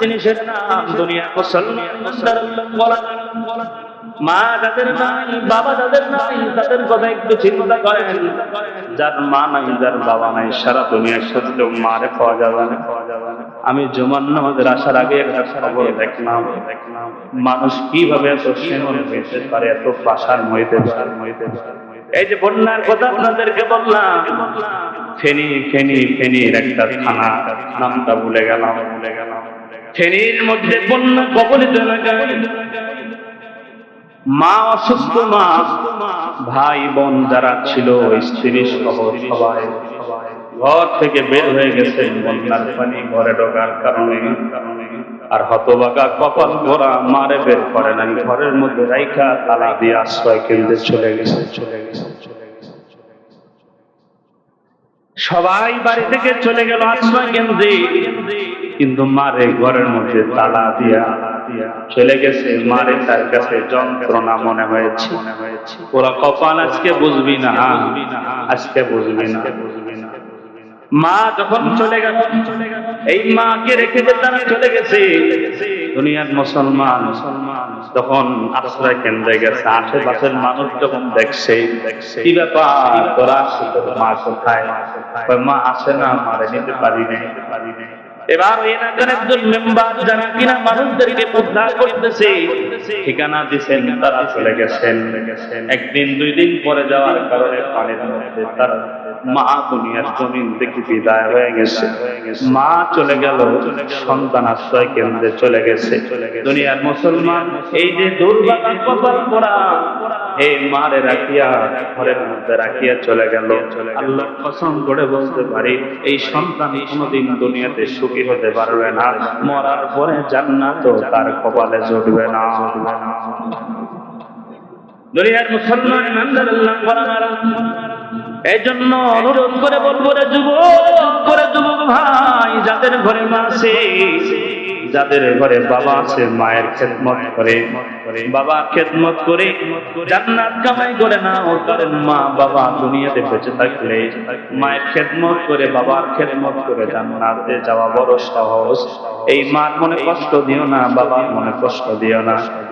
জিনিসের নাম দুনিয়া মুসলমান মা যাদের নাই, বাবা যাদের নাই, তাদের কথা একটু চিন্তা করেন। যার মা নাই, যার বাবা নাই, সারা দুনিয়ার সত্যি মারে পাওয়া যাবে না। আমি জুমান নামাজের আসার আগে একটা খবর দেখলাম। মানুষ কীভাবে এত সেমন হইতে পারে, এত পাশার মইতে পারে মইতে পারে? এই যে বন্যার কথা আপনাদেরকে বললাম। ফেনী ফেনী ফেনীর একটা থানা নামটা ভুলে গেলাম। ভুলে গেলাম ফেনীর মধ্যে বন্যা কবলিত এলাকায় মা অসুস্থ মা ভাই বোন যারা ছিল স্ত্রী সহ সবাই ঘর থেকে বের হয়ে গেছে বন্যার পানি ঘরে ঢোকার কারণে কারণে। আর হতবাগা কপাল ভরা মারে বের করে নাই। ঘরের মধ্যে রাইখা তালা দিয়ে আশ্রয় কেন্দ্রে চলে গেছে চলে গেছে, চলে সবাই বাড়ি থেকে চলে গেল আশ্রয় কেন্দ্রে। কিন্তু মারে ঘরের মধ্যে তালা দিয়া চলে গেছে। মারে তার কাছে যন্ত্রণা মনে হয়েছে। ওরা কপাল আজকে বুঝবি না। আজকে বুঝবি না। মা যখন চলে গেল এই মাকে রেখে যে তারা চলে গেছে, দুনিয়ার মুসলমান মুসলমান তখন আশ্রয় কেন্দ্রে গেছে। আশেপাশের মানুষ যখন দেখছে, কি ব্যাপার? তোরা মা কোথায়? মা আসে না, মারে নিতে পারি পারি নাই তারা চলে গেছেন। একদিন, দুই দিন পরে যাওয়ার কারণে পানির মধ্যে তার মা দুনিয়ার জমিন দেখি বিদায় হয়ে গেছে। মা চলে গেল, সন্তান আশ্রয় কেন্দ্রে চলে গেছে। দুনিয়ার মুসলমান, এই যে এই মারে রাখিয়া, ঘরের মধ্যে রাখিয়া চলে গেল। আল্লাহ কসম করে বলতে পারি, এই সন্তান কোনোদিন দুনিয়াতে সুখী হতে পারবে না, মরার পরে জান্নাত তার কপালে জুটবে না। দুনিয়ার মুসলমান ইমানদার আল্লাহ। এই জন্য অনুরোধ করে বলব রে যুবক, করে যুবক ভাই, যাদের ঘরে মা আছে, যাদের ঘরে বাবা আছে, মায়ের খেদমত করে, বাবা খেদমত করে, জান্নাত কামাই করে না ও কারণ মা বাবা দুনিয়াতে বেঁচে থাকলে মায়ের খেদমত করে, বাবার খেদমত করে জান্নাতে যাওয়া বড় সহজ। এই মার মনে কষ্ট দিও না, বাবার মনে কষ্ট দিও না।